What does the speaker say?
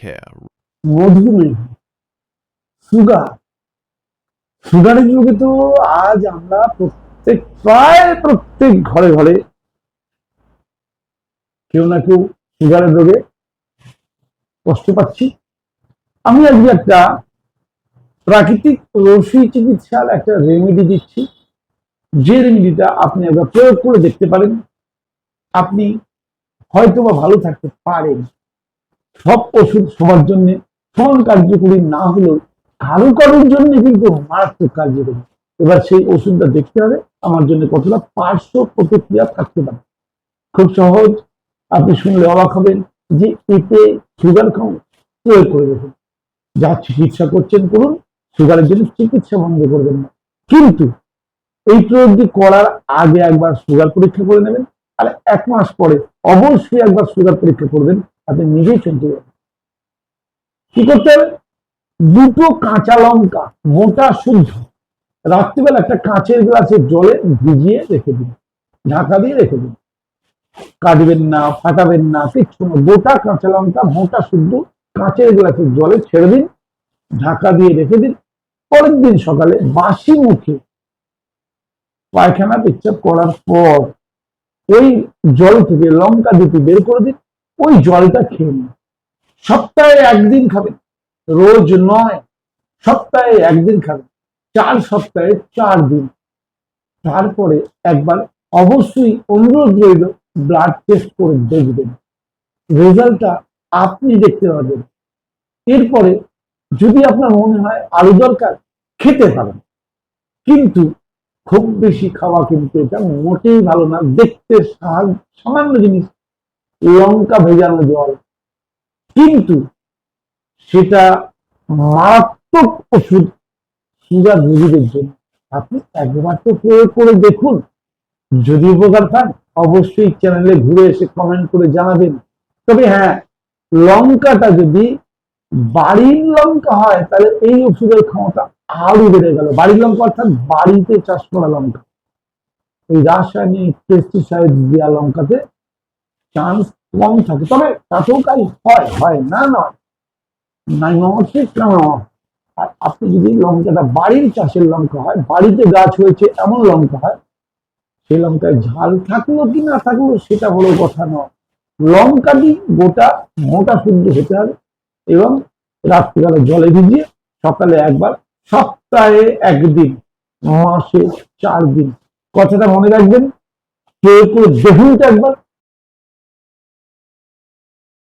care. মধুমেহ। Sugar. সুগারের যুগে তো আজ আমরা প্রত্যেক, প্রায় প্রত্যেক ঘরে ঘরে কেউ না কেউ সুগারের রোগে কষ্ট পাচ্ছি। আমি আজকে একটা প্রাকৃতিক রসুই চিকিৎসার একটা রেমেডি দিচ্ছি। যে রেমেডিটা আপনি একবার প্রয়োগ করে দেখতে পারেন। আপনি হয়তো বা ভালো থাকতে পারেন। সব ওষুধ সবার জন্য, সমান কার্যকরী না হলেও কারও কারোর জন্য কিন্তু মারাত্মক কার্যকরী। এবার সেই ওষুধটা দেখতে হবে, আমার জন্য কতটা পার্শ্ব প্রতিক্রিয়া থাকতে পারে। খুব সহজ, আপনি শুনলে অবাক হবেন যে এতে সুগার খাও প্রয়োগ করে দেখুন যা চিকিৎসা করছেন করুন, সুগারের জন্য চিকিৎসা বন্ধ করবেন না। কিন্তু এই প্রয়োগটি করার আগে একবার সুগার পরীক্ষা করে নেবেন আর এক মাস পরে অবশ্যই একবার সুগার পরীক্ষা করবেন, আপনি নিজেই চলতে পারবেন কি করতে হবে? দুটো কাঁচা লঙ্কা, মোটা শুদ্ধ, রাত্রিবেলা একটা কাঁচের গ্লাসে জলে ভিজিয়ে রেখে দিন, ঢাকা দিয়ে রেখে দিন। কাটবেন না, ফাটাবেন না, কিচ্ছু না। গোটা কাঁচা লঙ্কা, মোটা শুদ্ধ, কাঁচের গ্লাসে জলে ছেড়ে দিন, ঢাকা দিয়ে রেখে দিন। পরের দিন সকালে বাসি মুখে পায়খানা পেচ্ছাপ করার পর ওই জল থেকে লঙ্কা দুটি বের করে দিন, ওই জলটা খেয়ে নিন। সপ্তাহে একদিন খাবেন, রোজ নয়, সপ্তাহে একদিন খাবেন, চার সপ্তাহে চার দিন। তারপরে একবার অবশ্যই অনুরোধ রইল ব্লাড টেস্ট করে দেখবেন। রেজাল্টটা আপনি দেখতে পাবেন এরপরে যদি আপনার মনে হয় আলু দরকার, খেতে পারেন। কিন্তু খুব বেশি খাওয়া কিন্তু এটা মোটেই ভালো না। দেখতে সামান্য জিনিস, লঙ্কা ভেজানো জল। কিন্তু সেটা মারাত্মক ওষুধ সুগার রোগীদের জন্য। আপনি একবার তো প্রয়োগ করে দেখুন। যদি উপকার পান, অবশ্যই চ্যানেলে ঘুরে এসে কমেন্ট করে জানাবেন। তবে হ্যাঁ লঙ্কাটা যদি বাড়ির লঙ্কা হয়, তাহলে এই ওষুধের ক্ষমতা আরও বেড়ে গেল। বাড়ির লঙ্কা অর্থাৎ বাড়িতে চাষ করা লঙ্কা। ওই রাসায়নিক পেস্টিসাইড দেওয়া লঙ্কাতে চান্স কম থাকে। তবে তাতেও কাজ হয় হয় না নয়। নাই হচ্ছে কেন আর আপনি যদি লঙ্কাটা বাড়ির চাষের লঙ্কা হয়, বাড়িতে গাছ হয়েছে, এমন লঙ্কা হয়, সেই লঙ্কায় ঝাল থাকল কি না থাকল সেটা বড় কথা নয়। লঙ্কা দিয়ে গোটা মোটা শুদ্ধ হতে হবে এবং রাত্রিবেলা জলে ভিজিয়ে সকালে একবার সপ্তাহে একদিন মাসে চার দিন কথাটা মনে রাখবেন কেউ করে দেখুন তো একবার।